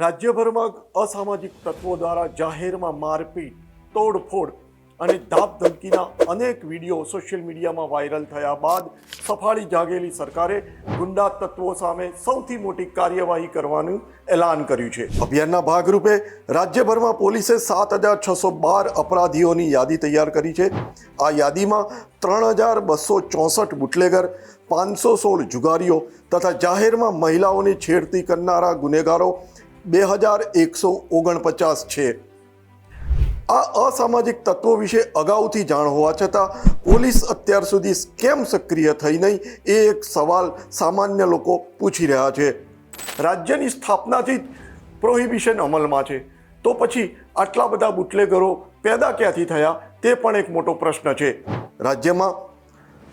રાજ્યભરમાં અસામાજિક તત્વો દ્વારા જાહેરમાં મારપીટ, તોડફોડ અને ધાકધમકીના અનેક વીડિયો સોશિયલ મીડિયામાં વાયરલ થયા બાદ સફાળી જાગેલી સરકારે ગુંડા તત્વો સામે સૌથી મોટી કાર્યવાહી કરવાનું એલાન કર્યું છે. અભિયાનના ભાગરૂપે રાજ્યભરમાં પોલીસે સાત હજાર છસો બાર અપરાધીઓની યાદી તૈયાર કરી છે. આ યાદીમાં ત્રણ હજાર બસો ચોસઠ બુટલેગર, પાંચસો સોળ જુગારીઓ તથા જાહેરમાં મહિલાઓની છેડતી કરનારા ગુનેગારો બે હજાર એકસો ઓગણપચાસ છે. આ અસામાજિક તત્વો વિશે અગાઉથી જાણ હોવા છતાં પોલીસ અત્યાર સુધી કેમ સક્રિય થઈ નહીં એ એક સવાલ સામાન્ય લોકો પૂછી રહ્યા છે. રાજ્યની સ્થાપનાથી જ પ્રોહિબિશન અમલમાં છે. તો પછી આટલા બધા બુટલેગરો પેદા ક્યાંથી થયા તે પણ એક મોટો પ્રશ્ન છે. રાજ્યમાં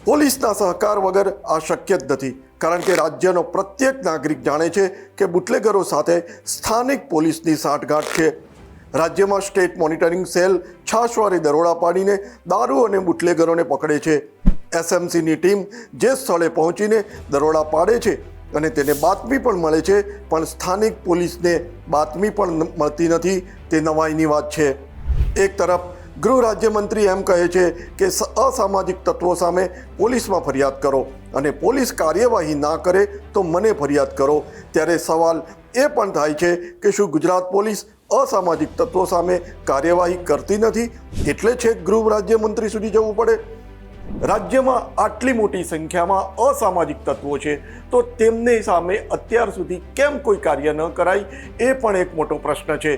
પોલીસના સહકાર વગર આ શક્ય જ નથી. કારણ કે રાજ્યનો પ્રત્યેક નાગરિક જાણે છે કે બુટલેગરો સાથે સ્થાનિક પોલીસની સાંઠગાંઠ છે. રાજ્યમાં સ્ટેટ મોનિટરિંગ સેલ છાશવારે દરોડા પાડીને દારૂ અને બુટલેગરોને પકડે છે. એસએમસીની ટીમ જે સ્થળે પહોંચીને દરોડા પાડે છે અને તેને બાતમી પણ મળે છે, પણ સ્થાનિક પોલીસને બાતમી પણ મળતી નથી તે નવાઈની વાત છે. એક તરફ ગૃહ રાજ્યમંત્રી એમ કહે છે કે અસામાજિક તત્વો સામે પોલીસમાં ફરિયાદ કરો અને પોલીસ કાર્યવાહી ના કરે તો મને ફરિયાદ કરો. ત્યારે સવાલ એ પણ થાય છે કે શું ગુજરાત પોલીસ અસામાજિક તત્વો સામે કાર્યવાહી કરતી નથી? એટલે છે ગૃહ રાજ્યમંત્રી સુધી જવું પડે. રાજ્યમાં આટલી મોટી સંખ્યામાં અસામાજિક તત્વો છે, તો તેમની સામે અત્યાર સુધી કેમ કોઈ કાર્ય ન કરાય, એ પણ એક મોટો પ્રશ્ન છે.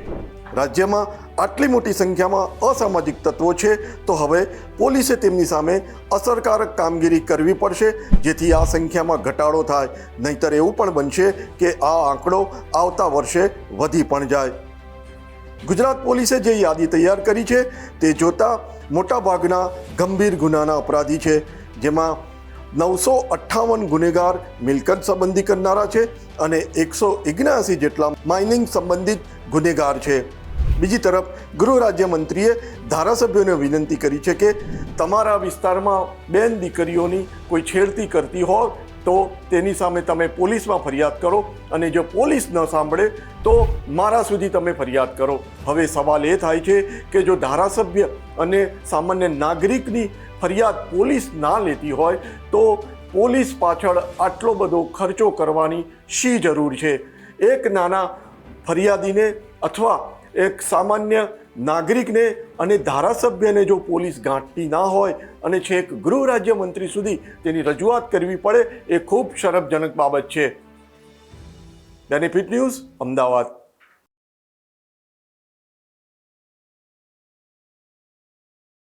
રાજ્યમાં આટલી મોટી સંખ્યામાં અસામાજિક તત્વો છે, તો હવે પોલીસે તેમની સામે અસરકારક કામગીરી કરવી પડશે, જેથી આ સંખ્યામાં ઘટાડો થાય. નહીતર એવું પણ બનશે કે આ આંકડો આવતા વર્ષે વધી પણ જાય. ગુજરાત પોલીસે જે યાદી તૈયાર કરી છે, તે જોતા મોટાભાગના ગંભીર ગુનાના અપરાધી છે, જેમાં નવસો અઠ્ઠાવન ગુનેગાર મિલકત સંબંધી કરનારા છે અને એકસો ઓગણ્યાસી જેટલા માઇનિંગ સંબંધિત ગુનેગાર છે. બીજી તરફ, ગૃહ રાજ્યમંત્રીએ ધારાસભ્યોને વિનંતી કરી છે કે તમારા વિસ્તારમાં બેન દીકરીઓની કોઈ છેડતી કરતી હોય તો તેની સામે તમે પોલીસમાં ફરિયાદ કરો અને જો પોલીસ ન સાંભળે, તો મારા સુધી તમે ફરિયાદ કરો. હવે સવાલ એ થાય છે કે જો ધારાસભ્ય અને સામાન્ય નાગરિકની ફરિયાદ પોલીસ ના લેતી હોય, તો પોલીસ પાછળ આટલો બધો ખર્ચો કરવાની શી જરૂર છે? એક નાના ફરિયાદીને અથવા એક સામાન્ય નાગરિકને અને ધારાસભ્યને જો પોલીસ ગાંઠતી ના હોય અને છેક ગૃહ રાજ્યમંત્રી સુધી તેની રજૂઆત કરવી પડે, એ ખૂબ શરમજનક બાબત છે. Benefit news Ahmedabad.